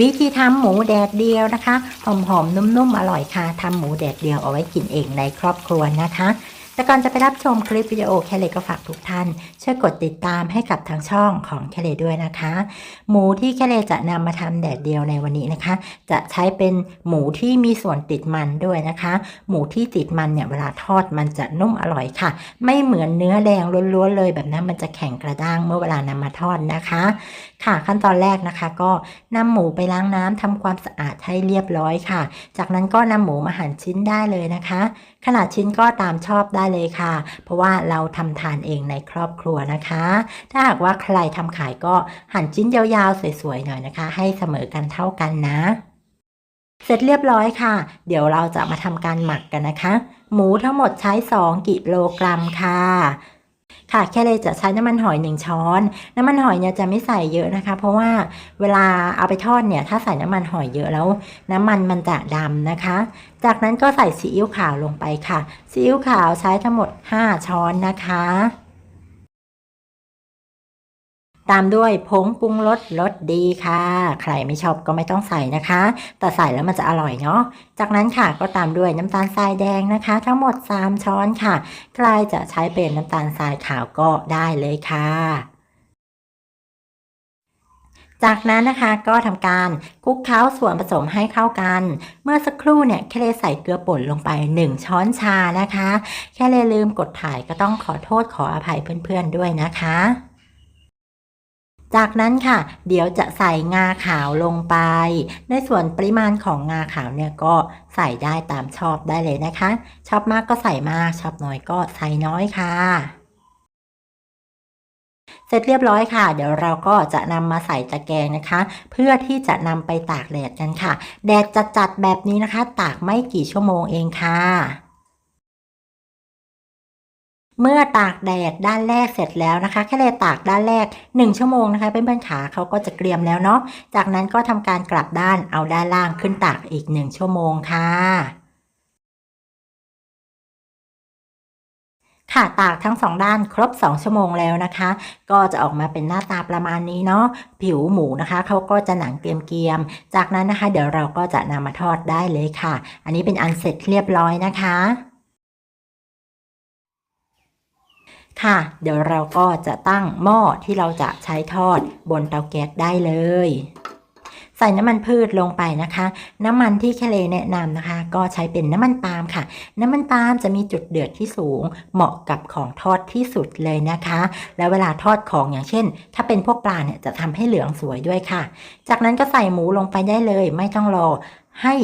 วิธีทำหมูแดดเดียวนะคะหอมๆนุ่มๆอร่อยค่ะทำหมูแดดเดียวเอาไว้กินเองในครอบครัวนะคะแต่ก่อนจะไปรับชมคลิปวิดีโอแคเลก็ฝากทุกท่าน ช่วยกดติดตามให้กับทางช่องของแคเลด้วยนะคะ หมูที่แคเลจะนำมาทำแดดเดียวในวันนี้นะคะ จะใช้เป็นหมูที่มีส่วนติดมันด้วยนะคะ หมูที่ติดมันเนี่ยเวลาทอดมันจะนุ่มอร่อยค่ะ ไม่เหมือนเนื้อแดงล้วนๆเลยแบบนั้นมันจะแข็งกระด้างเมื่อเวลานำมาทอดนะคะค่ะ ขั้นตอนแรกนะคะ ก็นำหมูไปล้างน้ำทำความสะอาดให้เรียบร้อยค่ะ จากนั้นก็นำหมูมาหั่นชิ้นได้เลยนะคะ ขนาดชิ้นก็ตามชอบได้เลยค่ะ เพราะว่าเราทำทานเองในครอบครัวนะคะ ถ้าหากว่าใครทำขายก็หั่นชิ้นยาวๆสวยๆหน่อยนะคะ ให้เสมอกันเท่ากันนะเสร็จเรียบร้อยค่ะ เดี๋ยวเราจะมาทำการหมักกันนะคะ หมูทั้งหมดใช้ 2 กิโลกรัมค่ะ ค่ะแค่เลยจะใช้น้ำมันหอย 1 ช้อน น้ำมันหอยเนี่ยจะไม่ใส่เยอะนะคะ เพราะว่าเวลาเอาไปทอดเนี่ยถ้าใส่น้ำมันหอยเยอะแล้ว น้ำมันมันจะดำนะคะ จากนั้นก็ใส่ซีอิ๊วขาวลงไปค่ะซีอิ๊วขาวใช้ทั้งหมด 5 ช้อนนะคะ ตามด้วยผงปรุงรสรสดีค่ะ ใครไม่ชอบก็ไม่ต้องใส่นะคะ แต่ใส่แล้วมันจะอร่อยเนาะ จากนั้นค่ะก็ตามด้วยน้ำตาลทรายแดงนะคะ ทั้งหมด 3 ช้อนค่ะ ใครจะใช้เป็นน้ำตาลทรายขาวก็ได้เลยค่ะจากนั้นนะคะก็ทำการคลุกเคล้าส่วนผสมให้เข้ากัน เมื่อสักครู่เนี่ยแค่เลใส่เกลือป่นลงไป 1 ช้อนชานะคะ แค่เลลืมกดถ่ายก็ต้องขอโทษขออภัยเพื่อนๆด้วยนะคะ จากนั้นค่ะ เดี๋ยวจะใส่งาขาวลงไป ในส่วนปริมาณของงาขาวเนี่ยก็ใส่ได้ตามชอบได้เลยนะคะ ชอบมากก็ใส่มาก ชอบน้อยก็ใส่น้อยค่ะ เสร็จเรียบร้อยค่ะ เดี๋ยวเราก็จะนำมาใส่ตะแกรงนะคะ เพื่อที่จะนำไปตากแดดกันค่ะ แดดจัดๆแบบนี้นะคะ ตากไม่กี่ชั่วโมงเองค่ะ เมื่อตากแดดด้านแรกเสร็จแล้วนะคะ แค่เลยตากด้านแรก 1 ชั่วโมงนะคะเป็นเพื่อนๆขาเขาก็จะเกรียมแล้วเนาะจากนั้นก็ทำการกลับด้านเอาด้านล่างขึ้นตากอีก 1 ชั่วโมงค่ะค่ะตากทั้งสองด้านครบ 2 ชั่วโมงแล้วนะคะ ก็จะออกมาเป็นหน้าตาประมาณนี้เนาะผิวหมูนะคะเขาก็จะหนังเกรียมๆจากนั้นนะคะ เดี๋ยวเราก็จะนำมาทอดได้เลยค่ะ อันนี้เป็นอันเสร็จเรียบร้อยนะคะ ค่ะ เดี๋ยวเราก็จะตั้งหม้อที่เราจะใช้ทอดบนเตาแก๊สได้เลย ใส่น้ำมันพืชลงไปนะคะ น้ำมันที่แคเลแนะนำนะคะ ก็ใช้เป็นน้ำมันปาล์มค่ะ น้ำมันปาล์มจะมีจุดเดือดที่สูง เหมาะกับของทอดที่สุดเลยนะคะ แล้วเวลาทอดของอย่างเช่น ถ้าเป็นพวกปลาเนี่ยจะทำให้เหลืองสวยด้วยค่ะ จากนั้นก็ใส่หมูลงไปได้เลย ไม่ต้องรอให้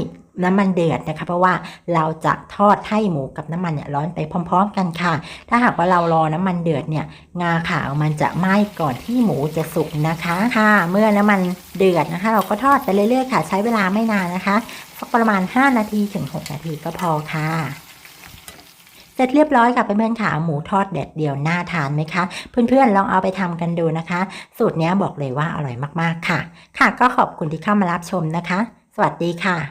น้ำมันเดือดนะคะ เพราะว่าเราจะทอดให้หมูกับน้ำมันเนี่ยร้อนไปพร้อม ๆ กันค่ะ ถ้าหากว่าเรารอน้ำมันเดือดเนี่ยงาขาวมันจะไหม้ก่อนที่หมูจะสุกนะคะค่ะ เมื่อน้ำมันเดือดนะคะ เราก็ทอดไปเรื่อยๆค่ะ ใช้เวลาไม่นานนะคะสักประมาณ 5 นาทีถึง 6 นาทีก็พอค่ะเสร็จเรียบร้อยค่ะเพื่อนๆค่ะหมูทอดแดดเดียวน่าทานไหมคะ เพื่อนๆลองเอาไปทำกันดูนะคะ สูตรนี้บอกเลยว่าอร่อยมากๆค่ะ ค่ะก็ขอบคุณที่เข้ามารับชมนะคะ สวัสดีค่ะ